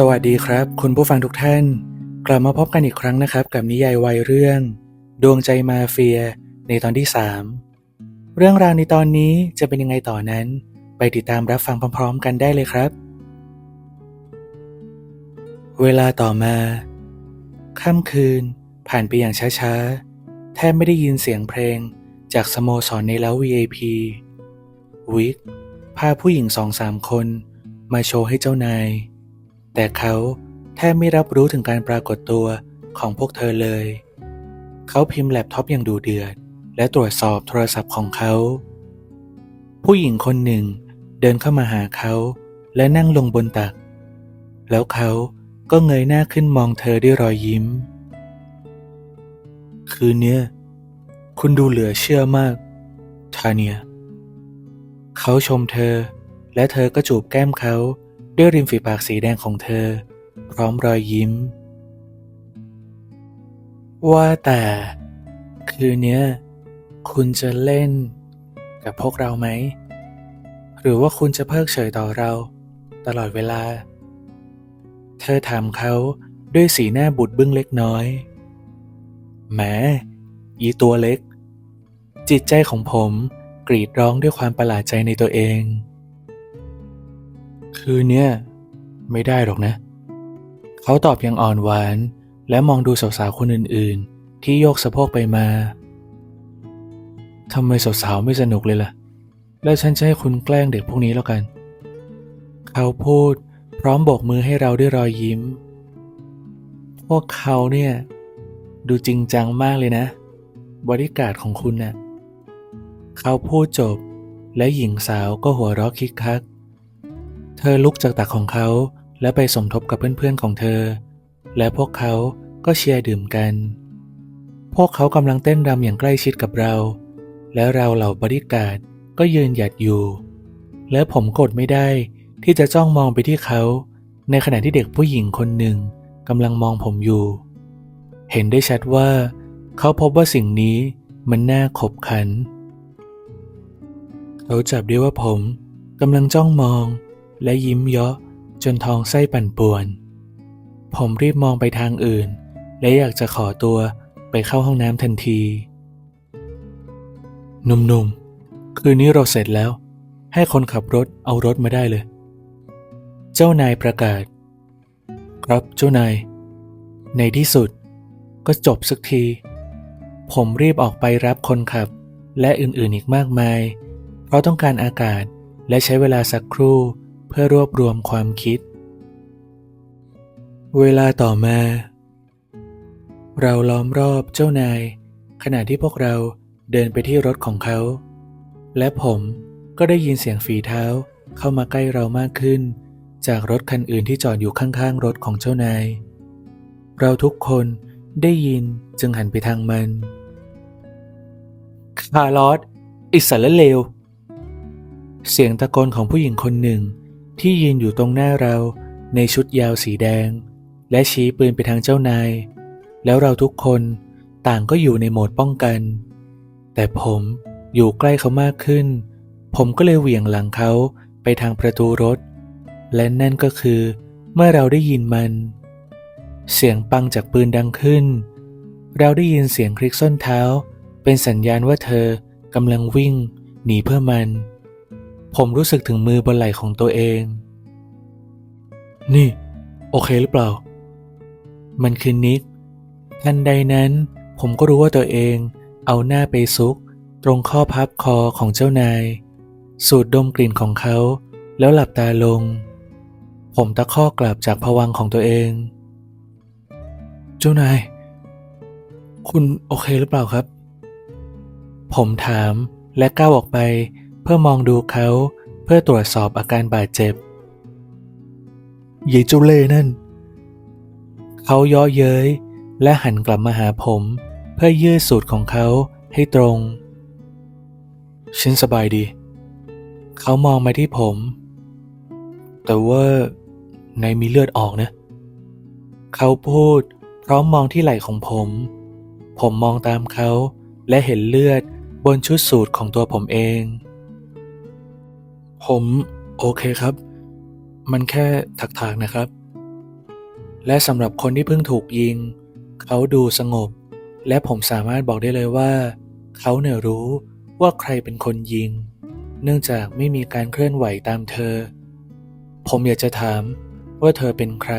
สวัสดีครับ คุณผู้ฟังทุกท่าน กลับมาพบกันอีกครั้งนะครับ กับนิยายวัยเรื่อง ดวงใจมาเฟีย ในตอนที่ 3 เรื่องราวในตอนนี้จะเป็นยังไงต่อนั้น ไปติดตามรับฟังพร้อม ๆ กันได้เลยครับ เวลาต่อมาค่ำคืน ผ่านไปอย่างช้าๆ แทบไม่ได้ยินเสียงเพลง จากสโมสรในเล้า VIP วิกพาผู้หญิงสองสามคน มาโชว์ให้เจ้านาย แต่เขาแทบไม่รับรู้ถึงการปรากฏตัวของพวกเธอเลย เขาพิมพ์แล็ปท็อปอย่างดูเดือด และตรวจสอบโทรศัพท์ของเขา ผู้หญิงคนหนึ่งเดินเข้ามาหาเขาและนั่งลงบนตัก แล้วเขาก็เงยหน้าขึ้นมองเธอด้วยรอยยิ้ม คืนเนี้ยคุณดูเหลือเชื่อมาก ทาเนีย เขาชมเธอ และเธอก็จูบแก้มเขา ด้วยริมฝีปากสีแดงของเธอ พร้อมรอยยิ้ม ว่าแต่ คืนเนี้คุณจะเล่นกับพวกเราไหม หรือว่าคุณจะเพิกเฉยต่อเราตลอดเวลา เธอถามเขาด้วยสีหน้าบุดบึ้งเล็กน้อย แหมยีตัวเล็ก จิตใจของผมกรีดร้องด้วยความประหลาดใจในตัวเอง คืนเนี้ยไม่ได้หรอกนะ เขาตอบอย่างอ่อนหวาน และมองดูสาวๆคนอื่นๆ ที่โยกสะโพกไปมาทำไมสาวๆไม่สนุกเลยล่ะ แล้วฉันจะให้คุณแกล้งเด็กพวกนี้แล้วกัน เขาพูดพร้อมโบกมือให้เราด้วยรอยยิ้ม พวกเขาเนี่ย ดูจริงจังมากเลยนะ บริการของคุณน่ะเขาพูดจบและหญิงสาวก็หัวเราะคิกคัก เธอลุกจากตักของเขาและไปสมทบกับเพื่อนๆของเธอ และพวกเขาก็เชียร์ดื่มกัน พวกเขากำลังเต้นรำอย่างใกล้ชิดกับเรา และเราเหล่าบริการก็ยืนหยัดอยู่ และผมกดไม่ได้ที่จะจ้องมองไปที่เขา ในขณะที่เด็กผู้หญิงคนหนึ่งกำลังมองผมอยู่ เห็นได้ชัดว่า เขาพบว่าสิ่งนี้มันน่าขบขัน เขาจับได้ว่าผมกำลังจ้องมอง และยิ้มเยาะจนท้องไส้ปั่นป่วน ผมรีบมองไปทางอื่น และอยากจะขอตัวไปเข้าห้องน้ำทันที หนุ่มๆ คืนนี้เราเสร็จแล้ว ให้คนขับรถเอารถมาได้เลย เจ้านายประกาศ ครับเจ้านาย ในที่สุดก็จบสักที ผมรีบออกไปรับคนขับและอื่นๆอีกมากมาย เพราะต้องการอากาศและใช้เวลาสักครู่ เพื่อรวบรวมความคิด เวลาต่อมา เราล้อมรอบเจ้านาย ขณะที่พวกเราเดินไปที่รถของเขา และผมก็ได้ยินเสียงฝีเท้าเข้ามาใกล้เรามากขึ้น จากรถคันอื่นที่จอดอยู่ข้างๆ รถของเจ้านาย เราทุกคนได้ยินจึงหันไปทางมัน คาร์ลอสอิสระเลว เสียงตะโกนของผู้หญิงคนหนึ่ง ที่ยืนอยู่ตรงหน้าเราในชุดยาวสีแดง และชี้ปืนไปทางเจ้านาย แล้วเราทุกคนต่างก็อยู่ในโหมดป้องกัน แต่ผมอยู่ใกล้เขามากขึ้น ผมก็เลยเหวี่ยงหลังเขาไปทางประตูรถ และนั่นก็คือเมื่อเราได้ยินมัน เสียงปังจากปืนดังขึ้น เราได้ยินเสียงคลิกส้นเท้า เป็นสัญญาณว่าเธอกำลังวิ่ง หนีเพื่อมัน ผมรู้สึกถึงมือบนไหล่ของตัวเอง นี่ โอเคหรือเปล่า มันคือนิกทันใดนั้น ผมก็รู้ว่าตัวเองเอาหน้าไปซุก ตรงข้อพับคอของเจ้านาย สูดดมกลิ่นของเขา แล้วหลับตาลง ผมตะคอกกลับจากผวังของตัวเอง เจ้านาย คุณโอเคหรือเปล่าครับ ผมถามและก้าวออกไป เพื่อมองดูเขาเพื่อตรวจสอบอาการบาดเจ็บเยายเจ้าเล่นั่น เขาย่อเย้ยและหันกลับมาหาผมเพื่อยืดสูตรของเขาให้ตรง ฉันสบายดี เขามองมาที่ผม แต่ว่าในมีเลือดออกนะ เขาพูดพร้อมมองที่ไหล่ของผม ผมมองตามเขาและเห็นเลือดบนชุดสูทของตัวผมเอง ผมโอเคครับ มันแค่ถักๆนะครับ และสำหรับคนที่เพิ่งถูกยิง เขาดูสงบ และผมสามารถบอกได้เลยว่า เขาเนี่ยรู้ว่าใครเป็นคนยิง เนื่องจากไม่มีการเคลื่อนไหวตามเธอ ผมอยากจะถามว่าเธอเป็นใคร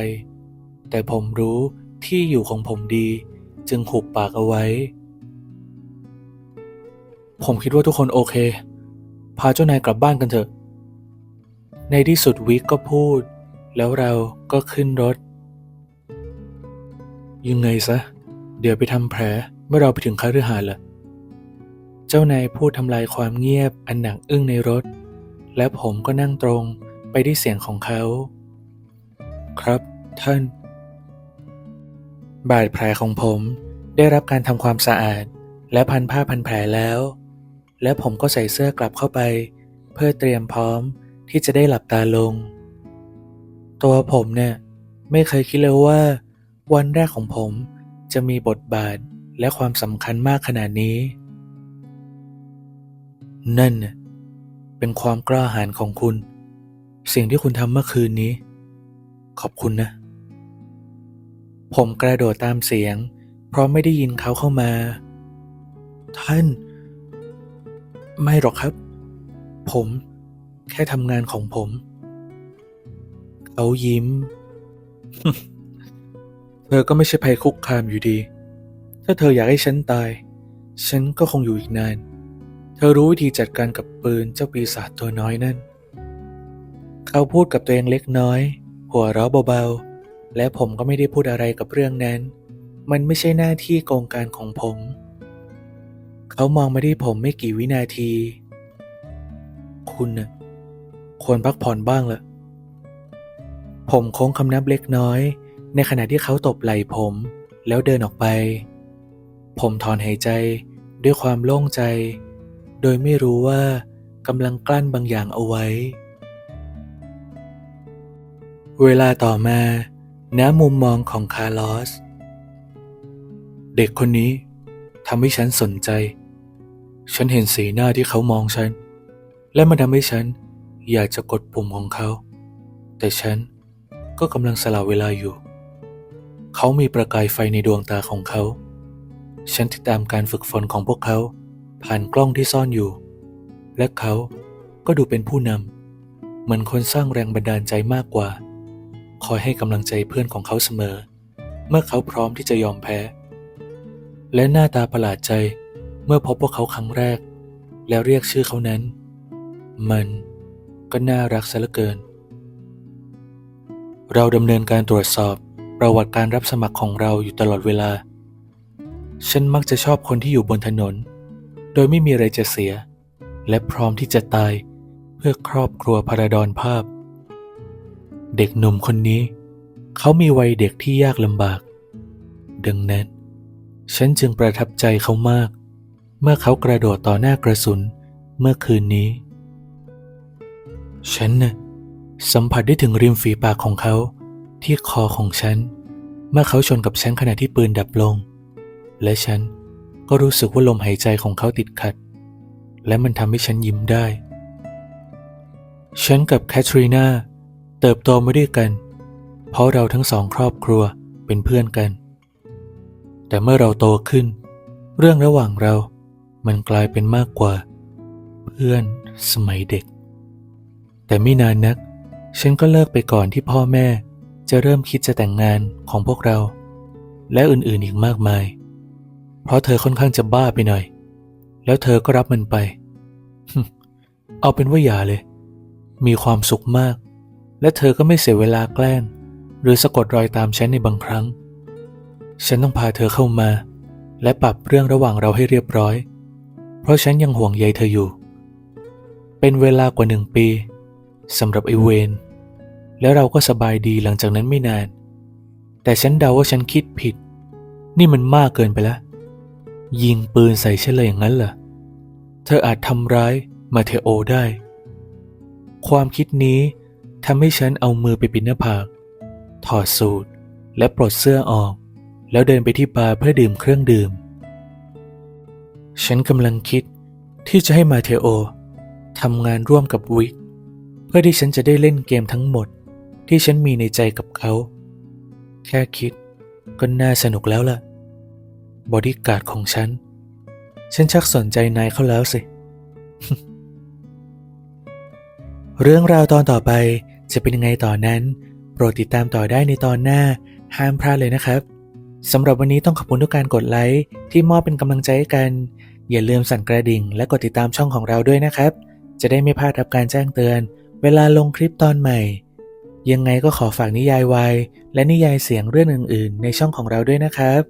แต่ผมรู้ที่อยู่ของผมดี จึงหุบปากเอาไว้ ผมคิดว่าทุกคนโอเค พาเจ้านายกลับบ้านกันเถอะ ในที่สุดวิกก็พูด แล้วเราก็ขึ้นรถ ยังไงซะ เดี๋ยวไปทำแผลเมื่อเราไปถึงคาฤหาสน์ล่ะเจ้านายพูดทำลายความเงียบอันหนักอึ้งในรถ และผมก็นั่งตรงไปที่เสียงของเขา ครับท่าน บาดแผลของผมได้รับการทำความสะอาด และพันผ้าพันแผลแล้ว และผมก็ใส่เสื้อกลับเข้าไป เพื่อเตรียมพร้อม ที่จะได้หลับตาลง ตัวผมเนี่ยไม่เคยคิดเลยว่า วันแรกของผมจะมีบทบาทและความสำคัญมากขนาดนี้ นั่นเป็นความกล้าหาญของคุณ สิ่งที่คุณทำเมื่อคืนนี้ ขอบคุณนะ ผมกระโดดตามเสียง เพราะไม่ได้ยินเขาเข้ามา ท่าน ไม่หรอกครับ ผม แค่ทำงานของผม เขายิ้ม เธอก็ไม่ใช่ภัยคุกคามอยู่ดี ถ้าเธออยากให้ฉันตาย ฉันก็คงอยู่อีกนาน เธอรู้วิธีจัดการกับปืนเจ้าปีศาจตัวน้อยนั่น เขาพูดกับตัวเองเล็กน้อย หัวเราะเบาๆ และผมก็ไม่ได้พูดอะไรกับเรื่องนั้น มันไม่ใช่หน้าที่โกงการของผม เขามองมาที่ผมไม่กี่วินาที คุณน่ะ ควรพักผ่อนบ้างละผมโค้งคำนับเล็กน้อย ในขณะที่เขาตบไหล่ผม แล้วเดินออกไป ผมถอนหายใจด้วยความโล่งใจ โดยไม่รู้ว่ากำลังกลั้นบางอย่างเอาไว้ เวลาต่อมาณมุมมองของคาร์ลอส เด็กคนนี้ทำให้ฉันสนใจ ฉันเห็นสีหน้าที่เขามองฉัน และมันทำให้ฉัน อยากจะกดปุ่มของเขา แต่ฉันก็กำลังสละเวลาอยู่ เขามีประกายไฟในดวงตาของเขา ฉันติดตามการฝึกฝนของพวกเขา ผ่านกล้องที่ซ่อนอยู่ และเขาก็ดูเป็นผู้นำเหมือนคนสร้างแรงบันดาลใจมากกว่า คอยให้กำลังใจเพื่อนของเขาเสมอ เมื่อเขาพร้อมที่จะยอมแพ้ และหน้าตาประหลาดใจเมื่อพบพวกเขาครั้งแรก แล้วเรียกชื่อเขานั้น มัน ก็น่ารักซะเหลือเกิน เราดำเนินการตรวจสอบประวัติการรับสมัครของเราอยู่ตลอดเวลา ฉันมักจะชอบคนที่อยู่บนถนน โดยไม่มีอะไรจะเสีย และพร้อมที่จะตายเพื่อครอบครัวพาราดอนภาพ เด็กหนุ่มคนนี้ เขามีวัยเด็กที่ยากลำบาก ดังนั้น ฉันจึงประทับใจเขามาก เมื่อเขากระโดดต่อหน้ากระสุนเมื่อคืนนี้ ฉันน่ะสัมผัสได้ถึงริมฝีปากของเขาที่คอของฉัน เมื่อเขาชนกับฉันขณะที่ปืนดับลง และฉันก็รู้สึกว่าลมหายใจของเขาติดขัด และมันทำให้ฉันยิ้มได้ ฉันกับแคทรีนาเติบโตมาด้วยกัน เพราะเราทั้งสองครอบครัวเป็นเพื่อนกัน แต่เมื่อเราโตขึ้น เรื่องระหว่างเรามันกลายเป็นมากกว่า เพื่อนสมัยเด็ก แต่ไม่นานนัก ฉันก็เลิกไปก่อนที่พ่อแม่ จะเริ่มคิดจะแต่งงานของพวกเรา และอื่นๆอีกมากมาย เพราะเธอค่อนข้างจะบ้าไปหน่อย แล้วเธอก็รับมันไป เอาเป็นว่าอย่าเลย มีความสุขมาก และเธอก็ไม่เสียเวลาแกล้งหรือสะกดรอยตามฉันในบางครั้ง ฉันต้องพาเธอเข้ามา และปรับเรื่องระหว่างเราให้เรียบร้อย เพราะฉันยังห่วงใยเธออยู่ เป็นเวลากว่าหนึ่งปี สำหรับไอเวนแล้วเราก็สบายดีหลังจากนั้นไม่นาน แต่ฉันเดาว่าฉันคิดผิด นี่มันมากเกินไปแล้วยิงปืนใส่ฉันเลยอย่างนั้นเหรอเธออาจทำร้ายมาเทโอได้ ความคิดนี้ทำให้ฉันเอามือไปปิดหน้าผาก ถอดสูทและปลดเสื้อออก แล้วเดินไปที่บาร์เพื่อดื่มเครื่องดื่ม ฉันกำลังคิดที่จะให้มาเทโอทำงานร่วมกับวิก เพื่อที่ฉันจะได้เล่นเกมทั้งหมดที่ฉันมีในใจกับเขา แค่คิดก็น่าสนุกแล้วล่ะ บอดี้การ์ดของฉัน ฉันชักสนใจนายเขาแล้วสิ เรื่องราวตอนต่อไปจะเป็นยังไงต่อนนั้น โปรดติดตามต่อได้ในตอนหน้า ห้ามพลาดเลยนะครับสำหรับวันนี้ต้องขอบคุณทุกการกดไลค์ที่มอบเป็นกำลังใจให้กัน อย่าลืมสั่นกระดิ่ง และกดติดตามช่องของเราด้วยนะครับ จะได้ไม่พลาดรับการแจ้งเตือน เวลาลงคลิปตอนใหม่ ยังไงก็ขอฝากนิยายวายและนิยายเสียงเรื่องอื่น ๆ ในช่องของเราด้วยนะครับ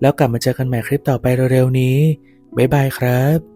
แล้วกลับมาเจอกันใหม่คลิปต่อไปเร็วๆนี้ บ๊ายบายครับ